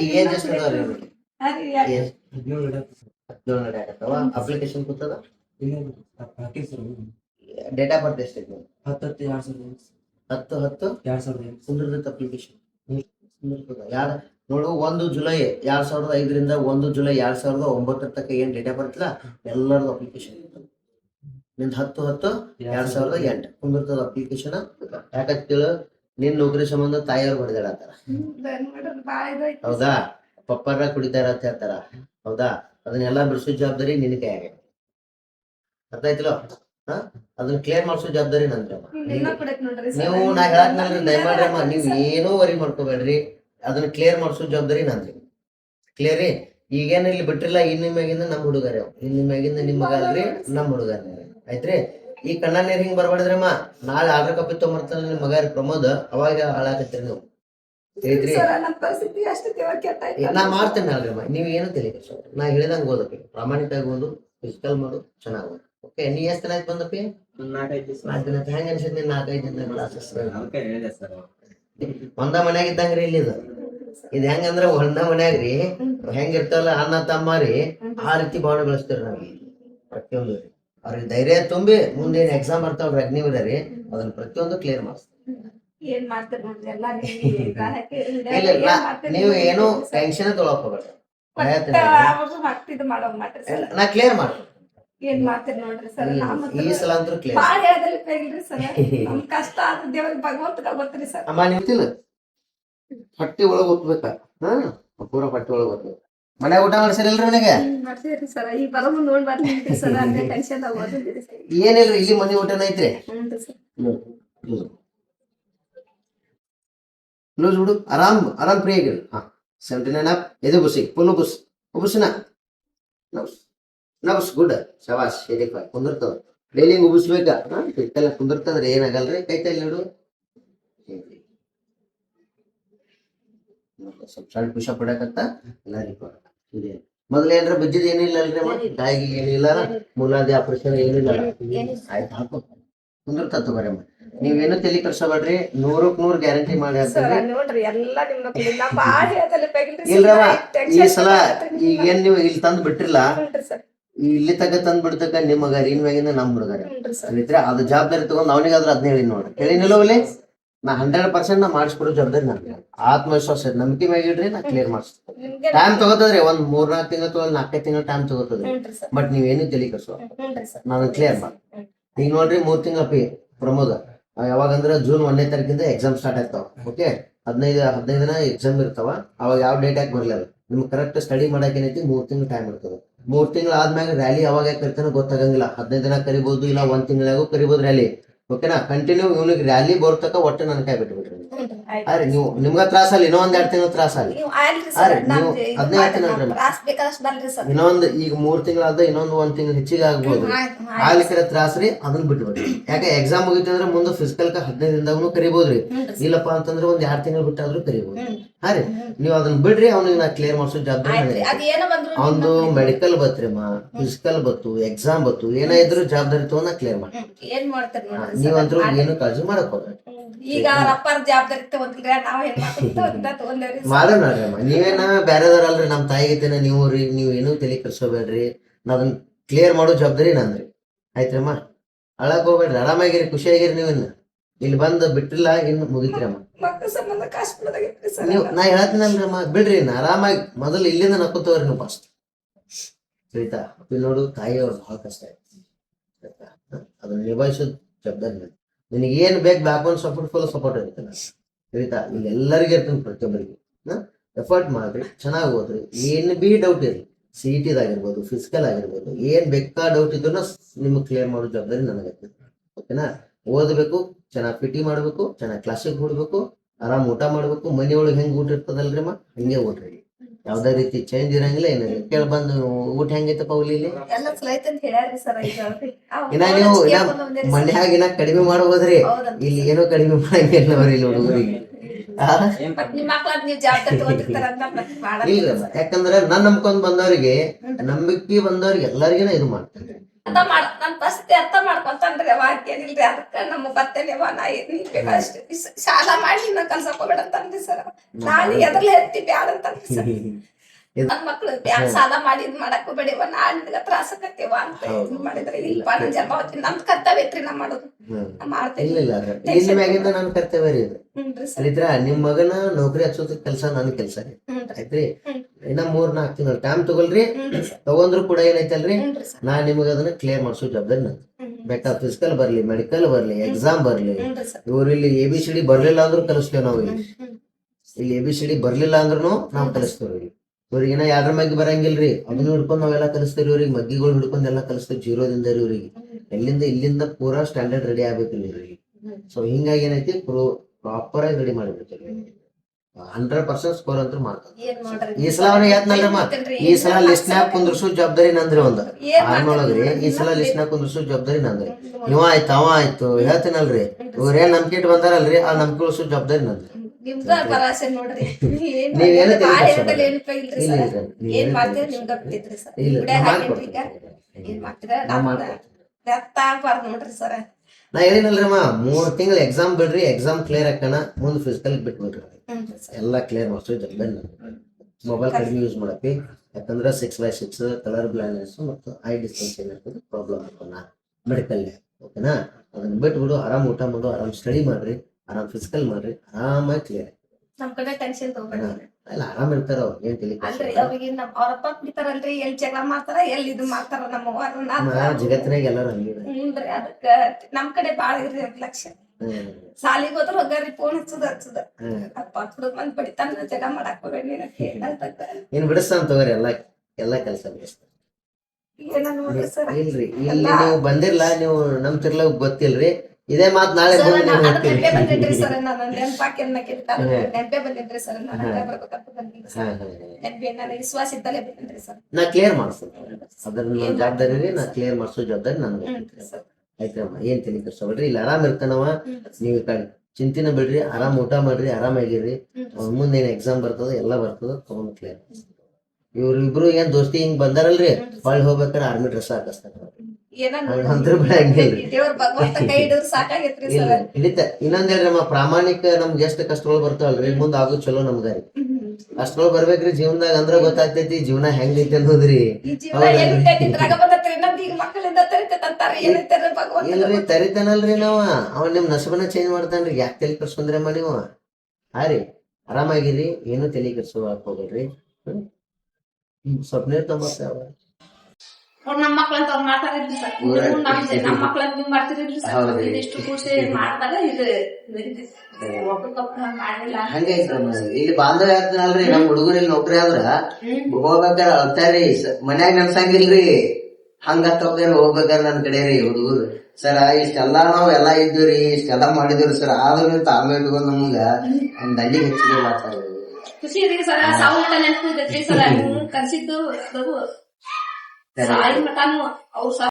ಈಗ ಏನ್ ಎಷ್ಟು ಅದಾವ್ರಿ ಅವ್ರಿಗೆ ಅದೇ ಯಾಕೆ? ಹದಿನೇಳು ಸರ್. ಹದಿನೇಳು ನಡೆ ಆಗತ್ತವ ಅಪ್ಲಿಕೇಶನ್ ಕೂತದ? ಡೇಟಾ ಆಫ್ ಬರ್ತ್ ಎಷ್ಟೈತಿ? ಹತ್ತು ಹತ್ತು ಎರಡು ಸಾವಿರದ ಹತ್ತು ಹತ್ತು? ಎರಡು ಸಾವಿರದ ಎಂಟು ಸುಂದರದತ್ತ ಅಪ್ಲಿಕೇಶನ್ ಯಾರ? ನೋಡು ಒಂದು ಜುಲೈ ಎರಡ್ ಸಾವಿರದ ಐದರಿಂದ ಒಂದು ಜುಲೈ ಎರಡ್ ಸಾವಿರದ ಒಂಬತ್ತರ ತನಕ ಏನ್ ಡೇಟಾ ಆಫ್ ಬರ್ತಿಲ್ಲ ಎಲ್ಲರದು ಅಪ್ಲಿಕೇಶನ್ನಿಂದ ಹತ್ತು ಹತ್ತು ಎರಡ್ ಸಾವಿರದ ಎಂಟು. ಕುಂದಿರ್ತದ ಅಪ್ಲಿಕೇಶನ್ ಯಾಕಂತ ಕೇಳು ನಿನ್ ನೌಕರಿ ಸಂಬಂಧ ತಾಯಿಯವ್ರು ಅಂತಾರ. ಹೌದಾ? ಪಪ್ಪಾರ ಕುಡಿತಾರ ಅಂತ ಹೇಳ್ತಾರ. ಹೌದಾ? ಅದನ್ನೆಲ್ಲ ಬಿಡಿಸೋ ಜವಾಬ್ದಾರಿ ನಿನ್ ಕೈ ಆಗೈತಿ ಅರ್ಥ ಆಯ್ತಿಲ್ಲ? ಹಾ? ಅದನ್ನ ಕ್ಲಿಯರ್ ಮಾಡಿಸೋ ಜವಾಬ್ದಾರಿ ಸರ್. ನೀವು ನಾ ಹೇಳಕ್ನಲ್ರಿ ದಯಮಾಡ್ರಿ ಅಮ್ಮ ನೀವ್ ಏನೂ ವರಿ ಮಾಡ್ಕೋಬೇಡ್ರಿ. ಅದನ್ನ ಕ್ಲಿಯರ್ ಮಾಡಿಸೋ ಜವಾಬ್ದಾರಿ ನಂದ್ರಿ. ಕ್ಲಿಯರಿ ಈಗೇನ ಇಲ್ಲಿ ಬಿಟ್ಟಿಲ್ಲ ಇನ್ನು ಮ್ಯಾಗಿಂದ ನಮ್ಮ ಹುಡುಗರೇ. ಇನ್ನಿಮ್ಯಾಗಿಂದ ಇನ್ನು ಮ್ಯಾಗಿಂದ ನಿಮ್ ಮಗ ಅಲ್ರಿ ನಮ್ಮ ಹುಡುಗರೇ. ಆಯ್ತ್ರಿ? ಈ ಕಣ್ಣ ನೀರ್ ಹಿಂಗ್ ಬರ್ಬಾರ್ದ್ರಮ್ಮ? ನಾಳೆ ಆರ್ಡರ್ ಕಾಪಿ ತೊಗೊಂಬರ್ತಾನ ನಿಮ್ ಮಗ ಪ್ರಮೋದ್. ಅವಾಗ ಹಾಳಾಕತ್ತೀರಿ ನೀವು. ಐತ್ರಿ ಸರ್ ನಮ್ಮ ಪರಿಸ್ಥಿತಿ ಅಷ್ಟು ತಿವಾಗ ಕೆಟ್ಟಾಯ್ತು. ನಾ ಮಾಡ್ತೇನೆ ಅಲ್ರಮ್ಮ ನೀವ್ ಏನು ತಿಳಿ. ನಾ ಹೇಳಿದಂಗ ಓದಪ್ಪಿ ಪ್ರಾಮಾಣಿಕವಾಗಿ ಓದು ಫಿಸಿಕಲ್ ಮಾಡು ಚೆನ್ನಾಗ್ ಓದು. ಓಕೆ ನೀ ಎಷ್ಟ್ ದಿನ ಆಯ್ತು ಬಂದಪ್ಪಿ? ನಾಲ್ಕು ದಿನ. ಹೆಂಗ್ ಅನ್ಸಿದ್ ನೀನ್ ನಾಲ್ಕೈದು ದಿನ ಕ್ಲಾಸಸ್ ಅದಕ್ಕೆ ಹೇಳಿದೆ ಸರ್. ಒಂದ ಮನ್ಯಾಗ ಇದ್ದಂಗ್ರಿ ಇಲ್ಲಿ ಇದು ಇದು ಹೆಂಗಂದ್ರ ಒಂದ ಮನ್ಯಾಗ ರೀ ಹೆಂಗಿರ್ತಲ್ಲ ಅನ್ನ ತಮ್ಮ ರೀ ಆ ರೀತಿ ಭಾವನೆ ಬೆಳೆಸ್ತೀರಿ ನಾವು ಪ್ರತಿಯೊಂದು ರೀ. ಅವ್ರಿಗೆ ಧೈರ್ಯ ತುಂಬಿ ಮುಂದೇನ್ ಎಕ್ಸಾಮ್ ಬರ್ತಾವ್ರಿ ಅಗ್ನಿವೀರ ರೀ ಅದನ್ನ ಪ್ರತಿಯೊಂದು ಕ್ಲಿಯರ್ ಗಾಯಕ್ಕೆ ಇಲ್ಲ ಇಲ್ಲ ನೀವು ಏನು ಟೆನ್ಷನ್ ತೊಳಕ್ ನಾ ಕ್ಲಿಯರ್ ಮಾಡ್ತೀನಿ. ಏನ್ ಮಾಡ್ತೀರಿ ನೋಡ್ರಿ ಸರ್ ಈ ಸಲ ಅಂತೂ ಕ್ಲಿಯರ್ ಬಾಳ ಹೇಳದಲ್ಲಿ ಬೇಗಿಲ್ರಿ ಸರ್. ನಮ್ ಕಷ್ಟ ಆದ ದೇವ್ರ ಭಗವಂತನ ಗೊತ್ತ್ರಿ ಸರ್. ಅಮ್ಮ ಹೊಟ್ಟಿ ಒಳಗ್ ಒತ್ಬೇಕ ಹಾ ಪೂರ ಹೊಟ್ಟಿ ಒಳಗೆ ಒತ್ಬೇಕು ಮನ್ಯಾಗ ಊಟ ಮಾಡ್ಸಿರಲ್ರಿ ನನಗೆ ಮಾಡ್ತೀರಿ ಸರ್. ಈ ಬರೋ ಮುಂದ್ ನೋಡ್ ಬರ್ತೀನಿ ಸರ್ ಅದೇ ಟೆನ್ಷನ್ ಓದಿದ್ರಿ ಸರ್. ಏನಿಲ್ರಿ ಇಲ್ಲಿ ಮನೆ ಊಟನ ಐತ್ರಿ? ಹ್ಞೂ ಸರ್. ಲೂಸ್ ಬಿಡು ಆರಾಮ್ ಆರಾಮ್ ಫ್ರೀ ಆಗಿರು. ಹಾ ಸೆವೆಂಟಿ ನೈನ್ ಅಪ್ ಇದು ಬುಸಿ ಫುಲ್ ಬುಸ್ ಉಬುಸಿನ ನಬ್ಸ್ ಗುಡ್. ಶವಾಸ್ ಏಟಿ ಕುಂದಿರ್ತಾವ. ಡೈಲಿ ಉಬಿಸ್ಬೇಕ ಹಾ ಇಟ್ಟೆಲ್ಲ ಕುಂದಿರ್ತಂದ್ರೆ ಏನಾಗಲ್ರಿ ಕೈ ಕೈ ನೋಡು. ಸ್ವಲ್ಪ ಸಣ್ಣ ಖುಷಿ ಪಡಕತ್ತ ಎಲ್ಲ ರಿಪೋರ್ಟ್ ಇದೆ. ಮೊದಲು ಏನ್ರ ಬಿದ್ದಿದ್ ಏನಿಲ್ಲ ಅಲ್ರಿ ತಾಯಿಗೆ ಏನಿಲ್ಲ. ಮುಲಾದಿ ಆಪರೇಷನ್ ಏನಿಲ್ಲ. ಆಯ್ತು ಹಾಕು. ಕುಂದಿರ್ತ ಅಮ್ಮ. ನೀವೇನು ತಲೆ ಕರ್ಸಬೇಡ್ರಿ ನೂರಕ್ ನೂರ್ ಗ್ಯಾರಂಟಿ ಮಾಡಿ ಇಲ್ರವ ಈ ಸಲ ಈಗೇನ್ ನೀವು ಇಲ್ಲಿ ತಂದ್ ಬಿಟ್ಟಿರ್ಲ ಇಲ್ಲಿ ತಗ ತಂದ್ ಬಿಡ್ತಕ್ಕ ನಿಮ್ ಮಗ ಇನ್ ಮ್ಯಾಗಿಂದ ನಮ್ ಹುಡುಗರ ಅದು ಜವಾಬ್ದಾರಿ ತಗೊಂಡ್ ಅವನಿಗಾದ್ರ ಅದ್ನ ಹೇಳಿ ನೋಡ್ರಿ. ಹೇಳಿನಿಲ್ಲವಲ್ಲಿ ನಾ ಹಂಡ್ರೆಡ್ ಪರ್ಸೆಂಟ್ ನಾ ಮಾಡಿಸ್ಕೊಡೋ ಜವಾಬ್ದಾರಿ ನನಗೆ. ಆತ್ಮವಿಶ್ವಾಸ. ನಂಬಿಕೆ ಮ್ಯಾಗ ಇಡ್ರಿ ನಾ ಕ್ಲಿಯರ್ ಮಾಡಿಸ್ತೀನಿ. ಟೈಮ್ ತಗೋತದ್ರಿ ಒಂದ್ ಮೂರ್ನಾಲ್ಕು ತಿಂಗಳ ತೊಗೊಳ್ ನಾಲ್ಕೈದು ತಿಂಗಳ ಟೈಮ್ ತಗೋತದ್ರಿ. ಬಟ್ ನೀವೇನು ತಲೆ ಹ್ಞೂ ಸರ್. ನಾನು ಕ್ಲಿಯರ್ ಮಾಡಿ. ಈಗ ನೋಡ್ರಿ ಮೂರ್ ತಿಂಗಳ ಪಿ ಪ್ರಮೋದ. ಯಾವಾಗಂದ್ರೆ ಜೂನ್ ಒಂದನೇ ತಾರೀಕಿಂದ ಎಕ್ಸಾಮ್ ಸ್ಟಾರ್ಟ್ ಆಗ್ತಾವ. ಓಕೆ ಹದಿನೈದು ಹದಿನೈದು ದಿನ ಎಕ್ಸಾಮ್ ಇರ್ತಾವ. ಅವಾಗ ಯಾವ ಡೇಟ್ ಯಾಕೆ ಬರ್ಲಿಲ್ಲ. ನಿಮ್ಗೆ ಕರೆಕ್ಟ್ ಸ್ಟಡಿ ಮಾಡಕ್ ಏನೈತಿ ಮೂರ್ ತಿಂಗಳು ಟೈಮ್ ಇರ್ತದೆ. ಮೂರ್ ತಿಂಗಳು ಆದ್ಮ್ಯಾಗ ರ್ಯಾಲಿ ಯಾವಾಗ ಕರಿತಾನ ಗೊತ್ತಾಗಂಗಿಲ್ಲ. ಹದಿನೈದು ದಿನ ಕರಿಬಹುದು ಇಲ್ಲ ಒಂದ್ ತಿಂಗಳಾಗೂ ಕರಿಬಹುದು ರ್ಯಾಲಿ ಓಕೆನಾ ಕಂಟಿನ್ಯೂ ಇವ್ನಿಗೆ ರ್ಯಾಲಿ ಬರ್ತಕ ಒಟ್ಟು ನನ್ನ ಕೈ ಬಿಟ್ಬಿಟ್ರಿ ಅರೆ ನೀವು ನಿಮ್ಗ ತ್ರಾಸ ಅಲ್ಲಿ ಇನ್ನೂ ಒಂದ್ ಎರಡ್ ತಿಂಗಳ ತ್ರಾಸ ಅಲ್ಲಿ ಅರೆ, ನೀವು ಬಲ್ರಿ ಸರ್. ಇನ್ನೊಂದ್ ಈಗ ಮೂರ್ ತಿಂಗಳಾದ ಇನ್ನೊಂದು ಒಂದ್ ತಿಂಗಳು ಹೆಚ್ಚಿಗೆ ಆಗ್ಬೋದು. ಆಯ್ತು ಆಗ್ಲಿಕ್ಕೆ ತ್ರಾಸ ರೀ ಅದನ್ನ ಬಿಟ್ಬಿಡ್ರಿ ಯಾಕೆ ಎಕ್ಸಾಮ್ ಮುಗಿತಂದ್ರೆ ಮುಂದೆ ಫಿಸಿಕಲ್ ಹದಿನೈದು ದಿನದಾಗೂ ಕರಿಬೋದ್ರಿ. ಇಲ್ಲಪ್ಪ ಅಂತಂದ್ರೆ ಒಂದ್ ಎರಡ್ ತಿಂಗಳು ಬಿಟ್ಟಾದ್ರೂ ಕರಿಬೋದು. ಹಾ ರೀ ನೀವು ಅದನ್ನ ಬಿಡ್ರಿ ಅವ್ನಿಗೆ ನಾ ಕ್ಲಿಯರ್ ಮಾಡ್ಸೋ ಜವಾಬ್ದಾರಿ ಅವನು ಮೆಡಿಕಲ್ ಬತ್ರಿಮ್ಮ ಫಿಸಿಕಲ್ ಬತ್ತು ಎಕ್ಸಾಮ್ ಬತ್ತು ಏನೇ ಇದ್ರು ಜವಾಬ್ದಾರಿ ತಗೊಂಡ ಕ್ಲಿಯರ್ ಮಾಡಿ ನೀವಂತರೂ ಏನು ಕಾಳಜಿ ಮಾಡಕ್ ಹೋಗ್ಬೇಡಿ ಈಗ ಅವ್ರ ಅಪ್ಪಾರ ಜವಾಬ್ದಾರಿ ತಗೊಂತಿದ್ರೆ ನಾವ್ ನೋಡ್ರಿ ಅಮ್ಮ. ನೀವೇನ ಬ್ಯಾರೆದವ್ರಲ್ರಿ ನಮ್ಮ ತಾಯಿಗೈತೇನ ನೀವು ರೀ ನೀವು ಏನೂ ತಲೆ ಕೆಡ್ಸೋಬೇಡ್ರಿ ನಾ ಅದನ್ನ ಕ್ಲಿಯರ್ ಮಾಡೋ ಜವಾಬ್ದಾರಿ ನಂದ್ರಿ. ಆಯ್ತ್ರಮ್ಮ? ಅಳಕ್ ಹೋಗ್ಬೇಡ್ರಿ ಆರಾಮಾಗಿರಿ ಖುಷಿಯಾಗಿರಿ ನೀವಿನ್ನ ಇಲ್ಲಿ ಬಂದು ಬಿಟ್ಟಿಲ್ಲ ಇನ್ನು ಮುಗಿತ್ರಿ ಅಮ್ಮ ನೀವು ನಾ ಹೇಳ್ತೀನಲ್ರಿ ಅಮ್ಮ ಬಿಡ್ರಿ ಇನ್ನ ಆರಾಮಾಗಿ ಮೊದಲು ಇಲ್ಲಿಂದ ನಕ್ಕೋತವ್ರಿ ನೀವು ಫಸ್ಟ್ ಸರಿತಾ ಇಲ್ಲಿ ನೋಡು ತಾಯಿಯವ್ರು ಬಹಳ ಕಷ್ಟ ಆಯ್ತು? ಅದನ್ನ ನಿಭಾಯಿಸೋದು ಜವಾಬ್ದಾರಿ. ನಿನಗೆ ಏನು ಬೇಕು backbone support full support ಇರುತ್ತೆ ಆಯ್ತಾ ಇಲ್ಲಿ ಎಲ್ಲರಿಗೂ ಇರ್ತೀನಿ ಪ್ರತಿಯೊಬ್ಬರಿಗೆ. ಎಫರ್ಟ್ ಮಾಡ್ರಿ, ಚೆನ್ನಾಗಿ ಓದ್ರಿ. ಏನು ಬಿ ಡೌಟ್ ಇರಲಿ. ಸಿ ಇ ಟಿದಾಗಿರ್ಬೋದು ಫಿಸಿಕಲ್ ಆಗಿರ್ಬೋದು, ಏನು ಬೇಕಾ ಡೌಟ್ ಇದ್ರು ನಿಮ್ಗೆ ಕ್ಲಿಯರ್ ಮಾಡೋ ಜವಾಬ್ದಾರಿ ನನಗೆ ಓಕೆನಾ? ಓದಬೇಕು, ಚೆನ್ನಾಗಿ ಪಿಟಿ ಮಾಡಬೇಕು, ಚೆನ್ನಾಗಿ ಕ್ಲಾಸಿಗೆ ಹೂಡ್ಬೇಕು, ಆರಾಮ್ ಊಟ ಮಾಡಬೇಕು ಮನೆಯೊಳಗೆ ಹೆಂಗೆ ಊಟ ಇರ್ತದಲ್ರಿ ಅಮ್ಮ ಹಂಗೆ ಊಟ ರೀ ಯಾವ್ದೇ ರೀತಿ ಚೇಂಜ್ ಇರಂಗಿಲ್ಲ ಏನಿಲ್ಲ ಕೇಳ ಬಂದು ಊಟ ಹೆಂಗಿತ್ತಪ್ಪ ಹುಲಿ ಇಲ್ಲಿ ಎಲ್ಲ ಚಲೋ ಐತೆ ಅಂತ ಹೇಳ್ಯಾರಿ ಸರ್ ಈಗ. ಇನ್ನ ನೀವು ಮನ್ಯಾಗ ಇನ್ನ ಕಡಿಮೆ ಮಾಡ್ಬೋದ್ರಿ ಇಲ್ಲಿ ಏನೋ ಕಡಿಮೆ ಮಾಡಂಗಿಲ್ಲ ಅವ್ರಿ ಇಲ್ಲಿ ಹುಡುಗರಿಗೆ ಇಲ್ಲ ಯಾಕಂದ್ರೆ ನಾನ್ ನಂಬ್ಕೊಂಡ್ ಬಂದವರಿಗೆ ನಂಬಿಕೆ ಬಂದವ್ರಿಗೆ ಎಲ್ಲರಿಗಿನ ಇದು ಮಾಡ್ತಾರೆ. ಅರ್ಥ ಮಾಡ ನನ್ ಪರಿಸ್ಥಿತಿ ಅರ್ಥ ಮಾಡ್ಕೊಂತಾನ್ರಿ ಅವ ಏನಿಲ್ರಿ ಅದಕ್ಕ ನಮ್ಮ ಬರ್ತೇನೆ ಅವ ನಾ ಏನ್ ಇಸ್- ಶಾಲಾ ಮಾಡಿ ನಾ ಕೆಲಸ ಹೋಗ್ಬೇಡ ಅಂತಂದ್ರಿ ಸರ್ ನಾನು ಎದ್ರಲ್ಲಿ ಎತ್ತಿ ಬ್ಯಾಡ ಅಂತಂದ್ರಿ ಸರ್ ನನ್ ಮಕ್ಳು ಬ್ಯಾಡ ಸಾಲ ಮಾಡಿ ಇದ್ ಮಾಡಕ್ ಬೇಡಿವ ನಾ ನಿನ್ಗ ತ್ರಾಸ ಆಕತ್ತೇವ ಅಂತ ಇದ್ ಮಾಡಿದ್ರೆ ಇಲ್ಪ ನನ್ ಜನ್ಮ ಹೋಗ್ತೀನಿ ನಮ್ದ್ ಕರ್ತವ್ಯ ಐತ್ರಿ ನಾ ಮಾಡೋದು. ನಾ ಮಾಡ್ತೇನೆ. ಇಲ್ಲ ಇಲ್ಲ. ಇಲ್ಲಿ. ಮ್ಯಾಗಿಂದ ನನ್ನ ಕರ್ತವ್ಯ ರೀ ಇದು. ಹ್ಞೂನ್ರಿ ನಿಮ್ ಮಗನ ನೌಕರಿ ಹಚ್ಚೋದ್ ಕೆಲಸ ನನ್ ಕೆಲಸ ರೀ. ಆಯ್ತ್ರಿ. ಇನ್ನ ಮೂರ್ ನಾಲ್ಕು ತಿಂಗಳು ಟೈಮ್ ತಗೊಳ್ರಿ. ತಗೊಂಡ್ರು ಕೂಡ ಏನೈತಲ್ರಿ? ನಾ ನಿಮಗ ಅದನ್ನ ಕ್ಲಿಯರ್ ಮಾಡಿಸೋ ಜವಾಬ್ದಾರಿ ನಂದು. ಬೆಟ್ಟ ಫಿಸಿಕಲ್ ಬರ್ಲಿ ಮೆಡಿಕಲ್ ಬರ್ಲಿ ಎಕ್ಸಾಮ್ ಬರ್ಲಿ. ಇವ್ರು ಇಲ್ಲಿ ಎ ಬಿ ಸಿ ಡಿ ಬರ್ಲಿಲ್ಲ ಅಂದ್ರೂ ಕಲಿಸ್ತೇವೆ ನಾವು ಇಲ್ಲಿ. ಇಲ್ಲಿ ಎ ಬಿ ಸಿ ಡಿ ಬರ್ಲಿಲ್ಲ ಅಂದ್ರೂ ನಾವು ಕಲಿಸ್ತೇವೆ ಇಲ್ಲಿ ಇವ್ರಿಗೆ ಯಾರ ಮಗ್ಗಿ ಬರಂಗಿಲ್ರಿ? ಅದನ್ನ ಹಿಡ್ಕೊಂಡು ನಾವೆಲ್ಲ ಕಲಿಸ್ತೇವೆ ಇವ್ರಿಗೆ. ಮಗ್ಗಿಗಳು ಹಿಡ್ಕೊಂಡು ಎಲ್ಲ ಕಲಿಸ್ತೇವೆ ಜೀರೋದಿಂದ ರೀ ಇವ್ರಿಗೆ. ಎಲ್ಲಿಂದ ಇಲ್ಲಿಂದ ಪೂರಾ ಸ್ಟ್ಯಾಂಡರ್ಡ್ ರೆಡಿ ಆಗ್ಬೇಕಿಲ್ಲ ಇವ್ರಿಗೆ. ಸೊ ಹಿಂಗಾಗಿ ಏನೈತಿ ಪ್ರಾಪರ್ ಆಗಿ ರೆಡಿ ಮಾಡಿಬಿಡ್ತೀವಿ ಹಂಡ್ರೆಡ್ ಪರ್ಸೆಂಟ್ ಸ್ಕೋರ್ ಅಂತ ಮಾಡ್ತಾರೆ. ಈ ಸಲ ಅವ್ನಿಗೆ ಮಾತ್ ಈ ಸಲ ಲಿಸ್ಟ್ ಲಿಸ್ಟ್ನ್ಯಾಗ ಕುಂದ್ರಸು ಜವಾಬ್ದಾರಿ ನಂದ್ರಿ ಒಂದು. ಆರ್ನೊಳಗ್ರಿ ಈ ಸಲ ಲಿಸ್ಟ್ ನಾಗ ಕುಂದ್ರಸು ಜವಾಬ್ದಾರಿ ನಂದ್ರಿ. ಇವ ಆಯ್ತು ಅವ ಆಯ್ತು ಹೇಳ್ತೀನಲ್ರಿ. ಇವ್ರೇನ್ ನಂಬಿಕೆ ಇಟ್ಟು ಬಂದಾರಲ್ರಿ ಆ ನಂಬಿಕೆ ಉಳಿಸೋ ಜವಾಬ್ದಾರಿ ನಂದ್ರಿ. ನೀವೇನು ಮಾಡ್ತೀರಿ? ನೋಡ್ರಿ ಸರ್. ನಾ ಹೇಳಿನಲ್ರಮ್ಮ ಮೂರ್ ತಿಂಗಳು ಎಕ್ಸಾಮ್ ಬಿಡ್ರಿ ಎಕ್ಸಾಮ್ ಕ್ಲಿಯರ್ ಹಾಕೋಣ ಮುಂದ್ ಫಿಸಿಕಲ್ ಬಿಟ್ಬಿಡ್ರಿ. ಎಲ್ಲ ಕ್ಲಿಯರ್ ಮಾಡ್ಸೋ ಜವಾಬ್ದಾರಿ ಮೊಬೈಲ್ ಕಡಿಮೆ ಯೂಸ್ ಮಾಡಕ್ಕೆ ಯಾಕಂದ್ರೆ six by six colour blindness ಮತ್ತು ಐ ಡಿಸ್ಟೆನ್ಸ್ ಏನಿರ್ತದೆ ಪ್ರಾಬ್ಲಮ್ ಆಗ್ತಾನ ಮೆಡಿಕಲ್ ಓಕೆನಾ ಅದನ್ನ ಬಿಟ್ಬಿಡು ಆರಾಮ್ ಊಟ ಮಾಡು ಆರಾಮ್ ಸ್ಟಡಿ ಮಾಡ್ರಿ ಆರಾಮ್ ಫಿಸಿಕಲ್ ಮಾಡ್ರಿ ಆರಾಮಾಗಿ ಕ್ಲಿಯರ್ ನಮ್ ಕಡೆ ಟೆನ್ಷನ್ ತಗೋಬೇಡ್ರಿ. ಎಲ್ಲ ಆರಾಮ್ ಇರ್ತಾರ ಅವ್ರು ಏನ್ ತಲೆ ಅಲ್ರಿ ಅವ್ರಿಗೆ ನಮ್ ಅವ್ರಪ್ಪ ಬಿಡ್ತಾರಲ್ರಿ ಎಲ್ ಜಗಳ ಮಾಡ್ತಾರ ಎಲ್ಲಿ ಇದು ಮಾಡ್ತಾರ ನಮ್ಮ ಅವ್ರ ಜಗತ್ತಿನಾಗ ಎಲ್ಲರೂ ಹ್ಞೂನ್ರಿ ಅದಕ್ಕ ನಮ್ ಕಡೆ ಬಾಳ ಇರ್ರಿ ಲಕ್ಷ. ಸಾಲಿಗೆ ಹೋದ್ರ ಹೋಗಾರಿ ಫೋನ್ ಹಚ್ಚುದ ಹಚ್ಚುದ. ಅಪ್ಪ ಹುಡುಗ ಬಂದ್ ಬಡಿತಾನ ಜಗ ಮಾಡಾಕ್ ಹೋಗ್ಬೇಡಿ ನೀನ್ ಇನ್ ಬಿಡಿಸ್ತಾನ ತಗೋರಿ ಎಲ್ಲ ಎಲ್ಲ ಕೆಲಸ ಬಿಡಿಸ್ತಾನ. ಏನ ಇಲ್ರಿ ಇಲ್ಲಿ ನೀವು ಬಂದಿಲ್ಲ ನೀವು ನಮ್ ತಿರ್ಲಾಗ ಗೊತ್ತಿಲ್ರಿ. ಇದೇ ಮಾತು ನಾಳೆ ಸರ್ ಬಂದು ನಾನು ನೀವು ಅದು ಹೋಗ್ತೀರಿ ನೆನಪೇ ಬಂದಿದ್ರಿ ಸರ್ ನಾನು ನೆನಪಾಕಿ ನೆನಪೇ ಬಂದಿದ್ರಿ ಸರ್ ನಾನು ಬರ್ಬೇಕಂತ ಬಂದಿದ್ರಿ ಹಾ, ಸರ್. ಹಾ, ಹಾ. ನೆನಪಿ ನನಗೆ ವಿಶ್ವಾಸ ಇದ್ದಲ್ಲೇ ಬಂದಿದ್ರಿ ಸರ್. ನಾ ಕ್ಲಿಯರ್ ಮಾಡಿಸ್ತೀನಿ ಅದ್ರ ನನ್ನ ಜವಾಬ್ದಾರಿ ರೀ ನಾ ಕ್ಲಿಯರ್ ಮಾಡಿಸೋ ಜವಾಬ್ದಾರಿ ನನ್ಗೆ ಆಯ್ತಮ್ಮ ಏನ್ ತಲೆ ಕೆಡ್ಸ್ಕೊಬೇಡ್ರಿ ಇಲ್ಲಿ ಆರಾಮ್ ಇರ್ತಾನವ. ನೀವು ಚಿಂತಿನ ಬಿಡ್ರಿ ಆರಾಮ್ ಊಟ ಮಾಡ್ರಿ ಆರಾಮಾಗಿರ್ರಿ ಮುಂದೆ ಏನ್ ಎಕ್ಸಾಮ್ ಬರ್ತದ ಎಲ್ಲ ಬರ್ತದ ತಗೊಂಡ್ ಕ್ಲಿಯರ್ ಇವ್ರಿಬ್ರು ಏನ್ ದೋಸ್ತಿ ಹಿಂಗ್ ಬಂದಾರಲ್ರಿ? ಹೊಳ್ಳಿ ಹೋಗ್ಬೇಕಾರೆ ಆರ್ಮಿ ಡ್ರೆಸ್ ಹಾಕಿಸ್ತಾರ. ಇನ್ನೊಂದ್ ಹೇಳ್ರಿ ನಮ್ಮ ಪ್ರಾಮಾಣಿಕ ನಮ್ಗೆ ಎಷ್ಟು ಕಷ್ಟಗಳು ಬರ್ತಾವಲ್ರಿ ಮುಂದ್ ಆಗೋ ಚಲೋ ನಮ್ಗ ರೀ ಕಷ್ಟಗಳು ಬರ್ಬೇಕ್ರಿ ಜೀವನದಾಗ ಅಂದ್ರ ಗೊತ್ತಾಗ್ತೈತಿ ಜೀವನ ಹೆಂಗೈತಿ ಅನ್ನೋದ್ರಿ. ಇಲ್ರಿ ತರಿತಾನಲ್ರಿ ನಾವ. ಅವ ನಿಮ್ ನಸಬನ ಚೇಂಜ್ ಮಾಡ್ತಾನ್ರಿ ಯಾಕೆ ತಲೆ ಅಮ್ಮ ನೀವು ಹಾ ರೀ ಆರಾಮಾಗಿರಿ ಏನು ತಲೆ ಕರ್ಸೋ ಹೋಗಲ್ರಿ ಹ್ಮ್. ಸ್ವಪ್ನ ತೊಂಬತ್ತ ಅವ್ರ್ ನಮ್ಮ ಮಕ್ಳಂತ ಅವ್ರು ಸರ್ ಊರಾಗ ನೀವು ನಮ್ ನಮ್ ಮಕ್ಳಂತ ನೀವು ಸರ್. ಇದಿಷ್ಟು ಖುಷಿ ಮಾಡಿದಾಗ ಇದು ಹಂಗ್ ಇಲ್ಲಿ ಬಾಂಧವ್ಯ ಆಗ್ತಾನಲ್ರಿ ನಮ್ ಹುಡುಗರು ಇಲ್ಲಿ ನೌಕರಿ ಆದ್ರ ಹೋಗ್ಬೇಕಾರ ಅಳ್ತಾರಿ ಮನ್ಯಾಗ ನೆನ್ಸಂಗಿಲ್ರಿ. ಹಂಗ ಹೋಗ್ಯಾರ ಹೋಗ್ಬೇಕಾರ ನನ್ ಕಡೆ ರೀ ಹುಡುಗರು. ಸರ ಇಷ್ಟೆಲ್ಲಾ ನಾವ್ ಎಲ್ಲಾ ಇದ್ದೀವ್ರಿ ಇಷ್ಟೆಲ್ಲಾ ಮಾಡಿದ್ರಿ ಸರ್. ಆದ್ರೂ ತಾಳ್ಮೆ ಇಟ್ಕೊಂಡ್ ನಮ್ಗ ಒಂದ್ ದಂಡಿ ಹೆಚ್ಚಿಗೆ ಮಾಡ್ತಾರೆ ಖುಷಿ ಇದೀರಿ ಸರ್. ಸಾವು ನೆನಪು ಇದೈತ್ರಿ ಸರ್. ಕನ್ಸಿದ್ದು දැනගන්න.